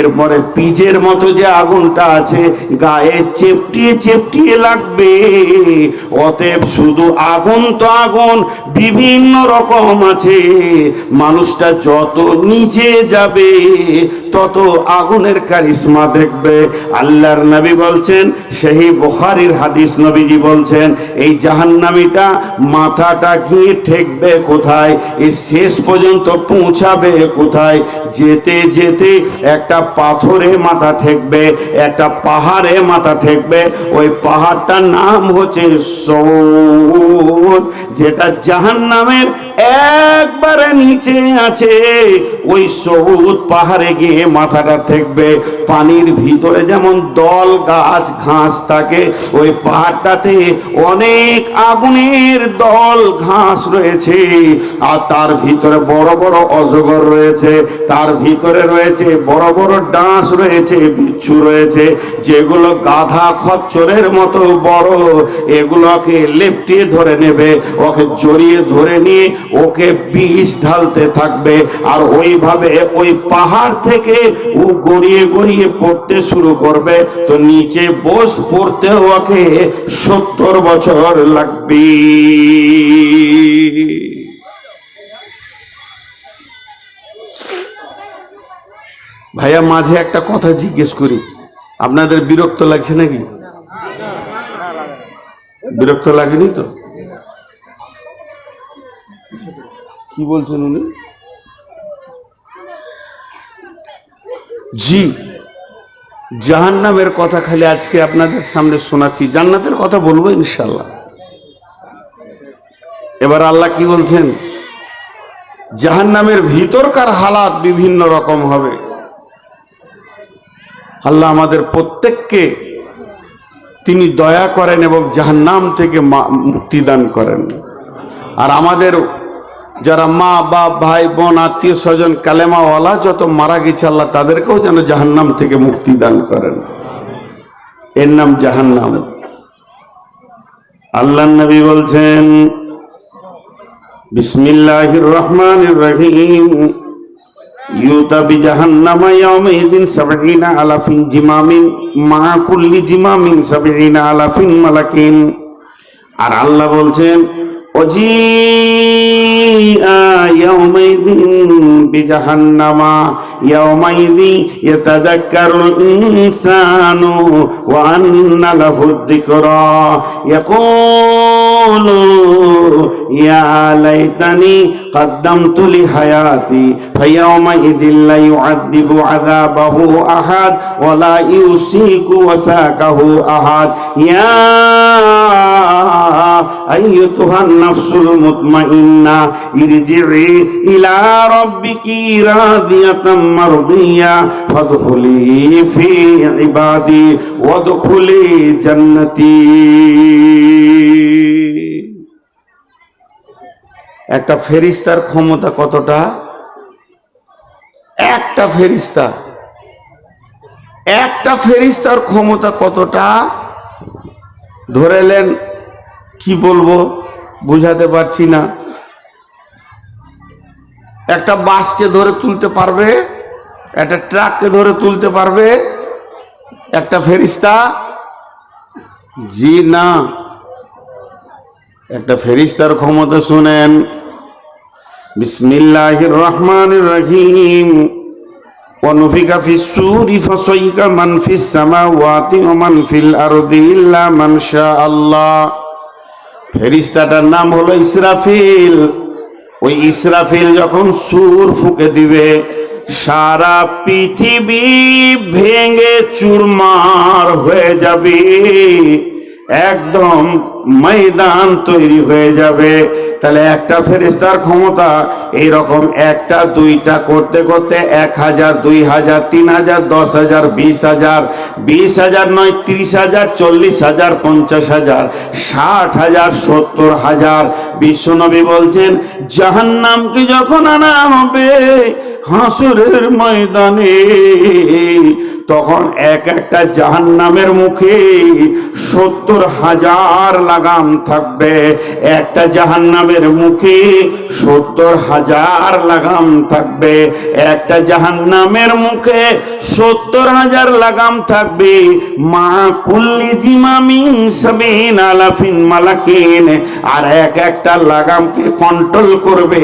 এরপরে পিজের মতো যে আগুনটা আছে, গায়ে চেপটিয়ে চেপটিয়ে লাগবে। অতএব শুধু আগুন তো আগুন, বিভিন্ন রকম আছে। মানুষটা যত নিচে যাবে তত আগুনের কারিশমা দেখবে। আল্লাহর নবী বলছেন, সেই বুখারীর হাদিস নবীজি বলছেন, এই জাহান্নামীটা মাথাটা গিয়ে ঠেকবে কোথায়? এই শেষ পর্যন্ত পৌঁছাবে কোথায়? যেতে যেতে একটা পাথরে মাথা ঠেকবে, একটা পাহাড়ে মাথা ঠেকবে। ওই পাহাড়টার নাম হচ্ছে সৌদ, যেটা জাহান্নামের একবারে নিচে আছে। ওই সবুজ পাহাড়ে গিয়ে মাথাটা থাকবে পানির ভিতরে যেমন দল, গাছ, ঘাস থাকে, ওই পাহাড়টাতে অনেক আগুনের দল, ঘাস রয়েছে। আর তার ভিতরে বড় বড় অজগর রয়েছে। তার ভিতরে রয়েছে বড় বড় ডাঁশ রয়েছে, বিচ্ছু রয়েছে, যেগুলো গাধা খচ্চরের মতো বড়। এগুলোকে লেপটিয়ে ধরে নেবে, ওকে জড়িয়ে ধরে নিয়ে ওকে বিষ ঢালতে থাকবে। আর ওইভাবে ওই পাহাড় থেকে ও গড়িয়ে গড়িয়ে পড়তে শুরু করবে। তো নিচে বস পড়তে ওকে সত্তর বছর লাগবে। ভাইয়া, মাঝে একটা কথা জিজ্ঞেস করি। আপনাদের বিরক্ত লাগছে নাকি? বিরক্ত লাগেনি তো? কি বলছেন উনি? জি, জাহান্নামের কথা খালি আজকে আপনাদের সামনে শোনাচ্ছি। জান্নাতের কথা বলব ইনশাল্লাহ এবার আল্লাহ কি বলছেন? জাহান্নামের ভিতরকার হালাত বিভিন্ন রকম হবে। আল্লাহ আমাদের প্রত্যেককে তিনি দয়া করেন এবং জাহান্নাম থেকে মুক্তি দান করেন। আর আমাদের যারা মা, বাপ, ভাই, বোন, আত্মীয় স্বজন, কালেমাওয়ালা যত মারা গেছে আল্লাহ তাদেরকেও যেন জাহান্নাম থেকে মুক্তি দান করেন। এর নাম জাহান্নাম। আল্লাহ নবী বলছেন, বিসমিল্লাহির রহমানির রহিম। আলাফিন জিমামিন, মা কুল্লি জিমামিন আলাফিন মালাকিন। আর আল্লাহ বলছেন وجيء يومئذ بجهنم يومئذ يتذكر الإنسان وأن له الذكرى يقول يا ليتني قدمت لحياتي فيومئذ لا يعذب عذابه أحد ولا يوسيك وساكه أحد يا أيتها النفس المطمئنة ارجعي إلى ربك راضية مرضية فادخلي في عبادي وادخلي جنتي একটা ফেরিস্তার ক্ষমতা কতটা একটা ফেরিস্তা একটা ফেরিস্তার ক্ষমতা কতটা ধরেলেন কি বলবো বুঝাতে পারছি না একটা বাসকে ধরে তুলতে পারবে একটা ট্রাককে ধরে তুলতে পারবে একটা ফেরিস্তা জি না একটা ফেরিস্তার ক্ষমতা শুনেন বিসমিল্লাহির রহমানির রহিম ونفخ في السور فصيق من في السماوات ومن في الأرض إلا من شاء الله ফেরিস্তাটার নাম হলো ইসরাফিল। ওই ইসরাফিল যখন সুর ফুকে দিবে, সারা পৃথিবী ভেঙে চুরমার হয়ে যাবে। একদম ময়দান তৈরি হয়ে যাবে। তাহলে একটা ফেরিস্তার ক্ষমতা এইরকম, একটা, দুইটা করতে করতে এক হাজার, দুই হাজার, তিন হাজার, দশ হাজার, বিশ হাজার বিশ হাজার নয়, ত্রিশ হাজার, চল্লিশ হাজার, পঞ্চাশ হাজার, ষাট হাজার, সত্তর হাজার। বিশ্বনবী বলছেন জাহান্নামকে যখন আনা হবে হাসুরের ময়দানে? তখন এক একটা জাহান্নামের মুখে সত্তর হাজার লাগাম থাকবে। একটা জাহান্নামের মুখে সত্তর হাজার লাগাম থাকবে। একটা জাহান্নামের মুখে সত্তর হাজার লাগাম থাকবে। মা কুল্লি জিমামিন সাবিন আলাফিন মালাকিন। আর এক একটা লাগামকে কন্ট্রোল করবে।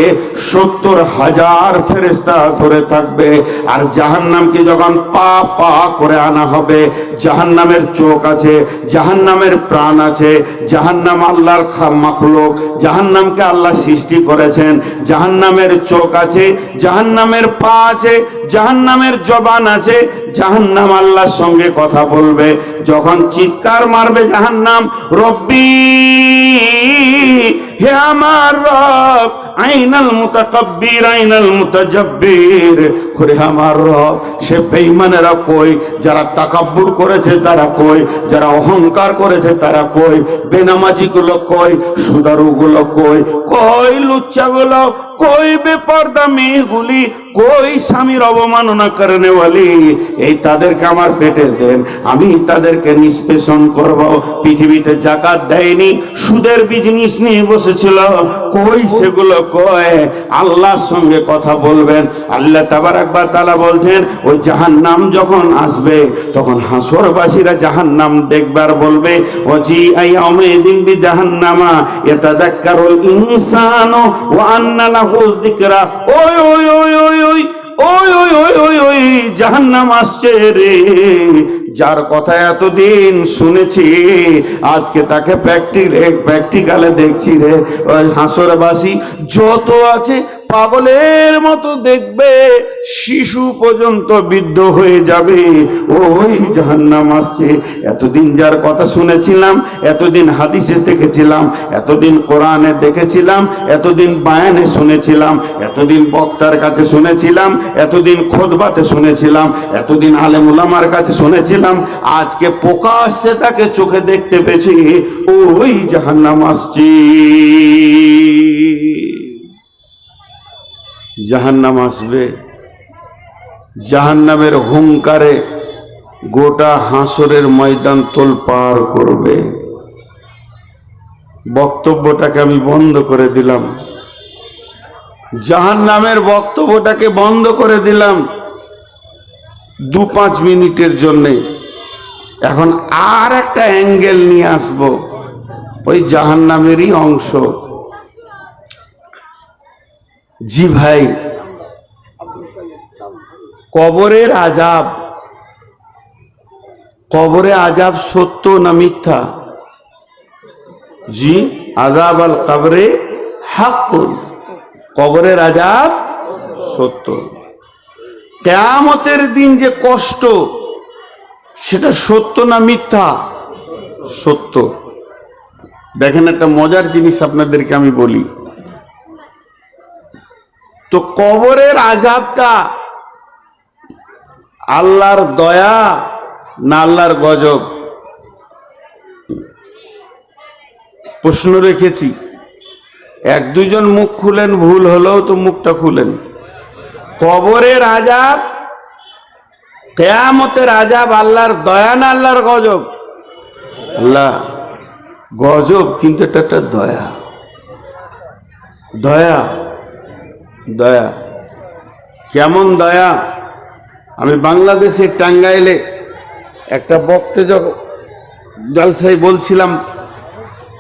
সত্তর হাজার ফেরেস্তা ধরে থাকবে। আর জাহান্নামকে যখন পা পা করে আনা হবে, জাহান্নামের চোখ আছে, জাহান্নামের প্রাণ আছে জাহান্নাম আল্লাহর মাখলুক। জাহান্নামকে আল্লাহ সৃষ্টি করেছেন। জাহান্নামের চোখ আছে জাহান্নামের পা আছে জাহান্নামের জবান আছে, জাহান্নাম আল্লাহর সঙ্গে কথা বলবে। যখন চিৎকার মারবে জাহান্নাম, রব্বি, হে আমার রব, আইনাল মুতাকাব্বির, আইনাল মুতাজাব্বির। করে আমার রব, সে বেঈমানেরা কই? যারা তাকাব্বুর করেছে তারা কই? যারা অহংকার করেছে তারা কই? বেনামাজি গুলো কই? সুদারু গুলো কই? কই লুচ্চা গুলো কই বেপর্দা মেয়েগুলি? কই স্বামীর অবমাননা করে বলি এই তাদেরকে আমার পেটে দেন। আমি তাদেরকে নিষ্পেষণ করব। পৃথিবীতে জাকাত দেয়নি, সুদের বিজনেস নিয়ে বসেছিল। কই সেগুলো কয়? আল্লাহর সঙ্গে কথা বলবেন। আল্লাহ তাবার একবার তালা বলছেন, ওই জাহান নাম যখন আসবে, তখন হাসরবাসীরা জাহান নাম দেখবার বলবে ও জি আই দিন বি জাহান নামা এতাদাক্কারুল ইনসানু ওয়া আন্না লাহুল যিকরা। ওই ওই ওই ওই ওই ওই ওই ওই ওই ওই, জাহান্নাম আসছে রে। যার কথা এতদিন শুনেছি, আজকে তাকে প্র্যাকটিক্যালে প্র্যাকটিক্যালে দেখছি রে। হাসরবাসী যত আছে পাগলের মতো দেখবে, শিশু পর্যন্ত বৃদ্ধ হয়ে যাবে। ওই জাহান্নাম আসছে। এতদিন যার কথা শুনেছিলাম, এতদিন হাদিসে দেখেছিলাম, এতদিন কোরআনে দেখেছিলাম, এতদিন বায়ানে শুনেছিলাম, এতদিন বক্তার কাছে শুনেছিলাম, এতদিন খোদবাতে শুনেছিলাম, এতদিন আলেমুলামার কাছে শুনেছিলাম, আজকে প্রকাশ্যে তাকে চোখে দেখতে পেয়েছি, ওই জাহান্নাম আসছে। জাহান্নাম আসবে। জাহান্নামের হুঙ্কারে গোটা হাসরের ময়দান তোল পার করবে। বক্তব্যটাকে আমি বন্ধ করে দিলাম। জাহান্নামের বক্তব্যটাকে বন্ধ করে দিলাম দু পাঁচ মিনিটের জন্যে। এখন আর একটা অ্যাঙ্গেল নিয়ে আসব। ওই জাহান্নামেরই অংশ। জি ভাই। কবরের আজাব কবরে আজাব সত্য না মিথ্যা? জি আজাব আল কবরে হাক্কুন। কবরের আজাব সত্য। কেয়ামতের দিন যে কষ্ট, সেটা সত্য না মিথ্যা? সত্য। দেখেন একটা মজার জিনিস আপনাদেরকে আমি বলি। তো কবরের আজাবটা আল্লাহর দয়া না আল্লাহর গজব? প্রশ্ন রেখেছি। এক দুজন মুখ খুলেন, ভুল হলেও তো মুখটা খুলেন। কবরের আজাব কেয়ামতের আজাব আল্লাহর দয়া না আল্লাহর গজব? আল্লাহ, গজব কিন্তু এটা একটা দয়া। দয়া। দয়া। কেমন দয়া? আমি বাংলাদেশের টাঙ্গাইলে একটা বক্তে যখন জলসাই বলছিলাম,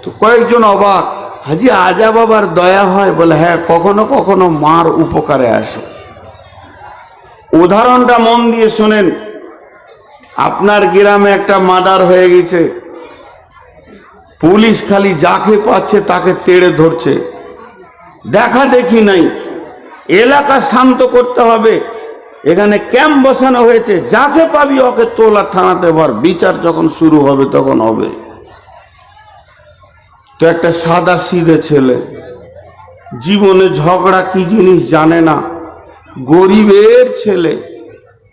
তো কয়েকজন অবাক, হাজি আজা বাবার দয়া হয়? বলে হ্যাঁ কখনো কখনো মার উপকারে আসে। উদাহরণটা মন দিয়ে শোনেন। আপনার গ্রামে একটা মার্ডার হয়ে গেছে। পুলিশ খালি যাকে পাচ্ছে তাকে তেড়ে ধরছে। দেখা দেখি নাই। এলাকা শান্ত করতে হবে। এখানে ক্যাম্প বসানো হয়েছে। যাকে পাবি ওকে তোলা থানাতে ভর। বিচার যখন শুরু হবে তখন হবে। তো একটা সাদা সিধে ছেলে। জীবনে ঝগড়া কি জিনিস জানে না। গরিবের ছেলে।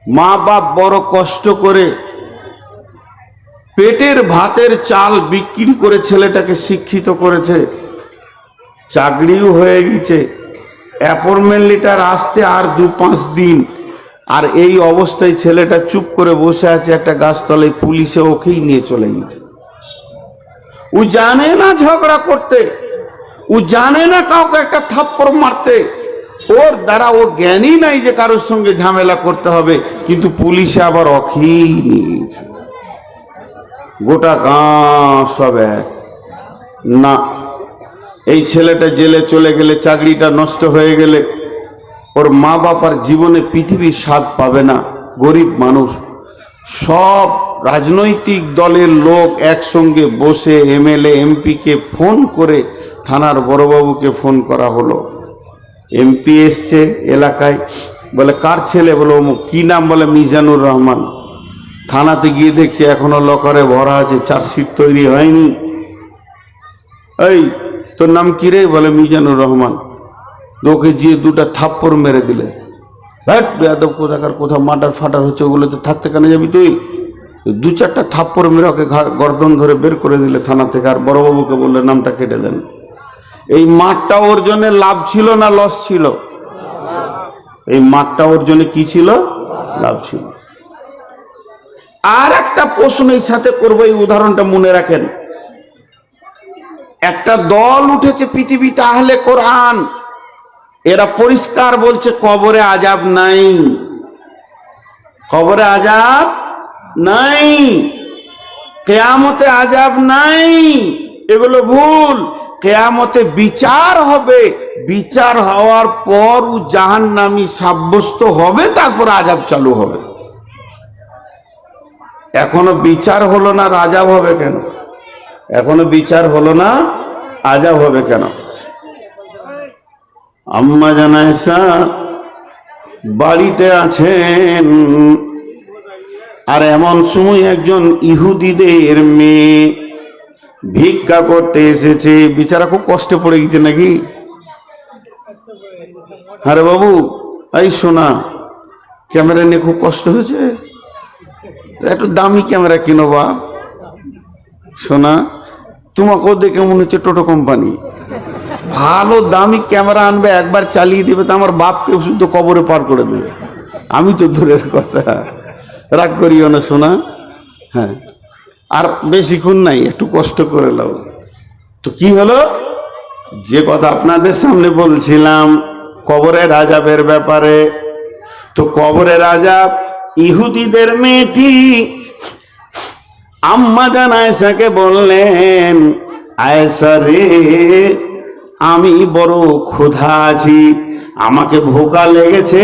মা বাপ বড় কষ্ট করে পেটের ভাতের চাল বিক্রি করে ছেলেটাকে শিক্ষিত করেছে। চাকরিও হয়ে গেছে। অ্যাপয়েন্টমেন্ট লেটার আসতে আর দু পাঁচ দিন। আর এই অবস্থায় ছেলেটা চুপ করে বসে আছে একটা গাছতলায়, পুলিশে ওকেই নিয়ে চলে গেছে। ও জানে না ঝগড়া করতে। ও জানে না কাউকে একটা থাপ্পড় মারতে। ওর দ্বারা ও জ্ঞানই নাই যে কারোর সঙ্গে ঝামেলা করতে হবে, কিন্তু পুলিশে আবার অখেই নিয়ে গেছে। গোটা গাঁ সব এক। না এই ছেলেটা জেলে চলে গেলে চাকরিটা নষ্ট হয়ে গেলে ওর মা বাবার জীবনে পৃথিবীর স্বাদ পাবে না, গরিব মানুষ। সব রাজনৈতিক দলের লোক একসঙ্গে বসে এমএলএ, এমপিকে ফোন করে থানার বড়বাবুকে ফোন করা হলো। এমপি এসছে এলাকায়, বলে, কার ছেলে? বলে কি নাম? বলে, মিজানুর রহমান। থানাতে গিয়ে দেখছি এখনও লকারে ভরা আছে, চার্জশিট তৈরি হয়নি। এই তোর নাম কি রে? বলে, মিজানুর রহমান। ওকে গিয়ে দুটা থাপ্পড় মেরে দিলে। হ্যাট, বেয়াদব কোথাকার কোথাও মাটার ফাটার হচ্ছে, ওগুলোতে থাকতে কেন যাবি তুই? দু চারটা থাপ্পড় মেরে ওকে গর্দন ধরে বের করে দিলে থানা থেকে, আর বড়বাবুকে বললে নামটা কেটে দেন। এই মাঠটা ওর জন্য লাভ ছিল না লস ছিল? এই মাঠটা ওর জন্য কি ছিল? লাভ ছিল। আর একটা প্রশ্ন এই সাথে করব, এই উদাহরণটা মনে রাখেন। একটা দল উঠেছে পৃথিবীতে আহলে কোরআন। এরা পরিষ্কার বলছে, কবরে আজাব নাই। কবরে আজাব নাই। কেয়ামতে আজাব নাই। এগুলো ভুল। কেয়ামতে বিচার হবে। বিচার হওয়ার পর ও জাহান নামি সাব্যস্ত হবে, তারপর আজাব চালু হবে। এখনও বিচার হলো না রাজাব হবে কেন? এখনও বিচার হলো না, আজাব হবে কেন? আম্মা জানায়সা বাড়িতে আছেন, আর এমন সময় একজন ইহুদিদের মেয়ে ভিক্ষা করতে এসেছে। বিচারা খুব কষ্টে পড়ে গেছে নাকি? আরে বাবু, এই শোনা, ক্যামেরা নিয়ে খুব কষ্ট হয়েছে। একটু দামি ক্যামেরা কিনো বাপ। শোনা তোমাকেও দেখে মনে হচ্ছে টোটো কোম্পানি। ভালো দামি ক্যামেরা আনবে, একবার চালিয়ে দেবে, তো আমার বাপকে শুধু কবরে পার করে দেবে। আমি তো দূরের কথা। রাগ করিও না শোনা হ্যাঁ। আর বেশিক্ষণ নাই, একটু কষ্ট করে লাও তো কি হলো? যে কথা আপনাদের সামনে বলছিলাম কবরের রাজাবের ব্যাপারে। তো কবরের রাজাব ইহুদিদের মেয়েটি আম্মা জান আয়সাকে বললেন আয়সা রে আমি বড় ক্ষুধা আছি। আমাকে ভোকা লেগেছে।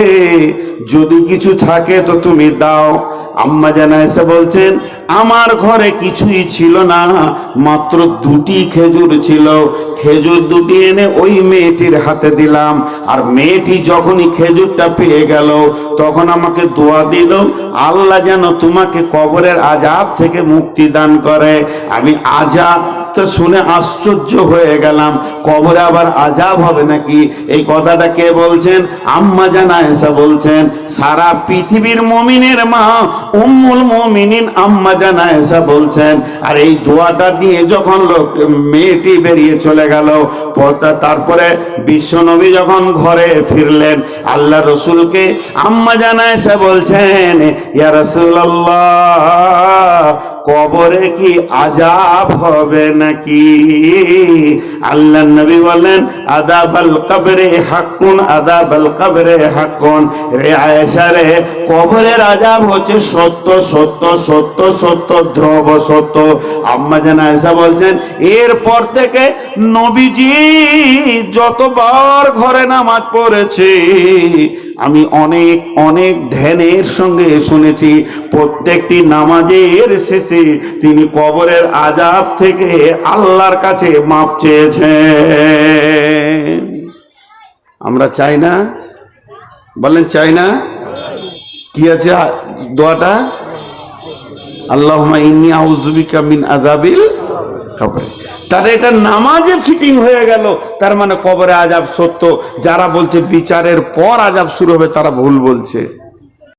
যদি কিছু থাকে তো তুমি দাও। আম্মা জান এসে বলছেন, আমার ঘরে কিছুই ছিল না, মাত্র দুটি খেজুর ছিল। খেজুর দুটি এনে ওই মেয়েটির হাতে দিলাম। আর মেয়েটি যখনই খেজুরটা পেয়ে গেল, তখন আমাকে দোয়া দিল, আল্লাহ যেন তোমাকে কবরের আজাব থেকে মুক্তি দান করে। আমি আজাব তো শুনে আশ্চর্য হয়ে গেলাম। কবরে আবার আজাব হবে নাকি? এই কথাটা কে বলছেন? আম্মা জানা এসা বলছেন, সারা পৃথিবীর মমিনের মা উম্মুল মমিনিন আম্মা জানা এসা বলছেন, আর এই দোয়াটা দিয়ে যখন লোক, মেয়েটি বেরিয়ে চলে গেল পর- তারপরে বিশ্বনবী যখন ঘরে ফিরলেন, আল্লাহ রসুলকে আম্মা জানা এসে বলছেন, ইয়া রাসূলুল্লাহ কবরে কি আজাব হবে নাকি? আল্লাহ নবী বলেন আদাবাল কবরে হাক্কুন, আদাবাল কবরে হাক্কুন। রে আয়েশা রে, কবরের আজাব হচ্ছে সত্য সত্য সত্য সত্য ধ্রুব সত্য। আম্মা জান আয়েশা বলছেন, এরপর থেকে নবীজি যতবার ঘরে নামাজ পড়েছে আমি অনেক অনেক ধ্যানের সঙ্গে শুনেছি, প্রত্যেকটি নামাজের শেষে তিনি কবরের আজাব থেকে আল্লাহর কাছে মাপ চেয়েছেন। আমরা চাই না? বলেন চাই না? কি আছে দোয়াটা? আল্লাহ ইন্নি আউজুবিকা মিন আজাবিল কবরে। তার এটা নামাজে ফিটিং হয়ে গেল। তার মানে কবরে আজাব সত্য। যারা বলছে বিচারের পর আজাব শুরু হবে, তারা ভুল বলছে।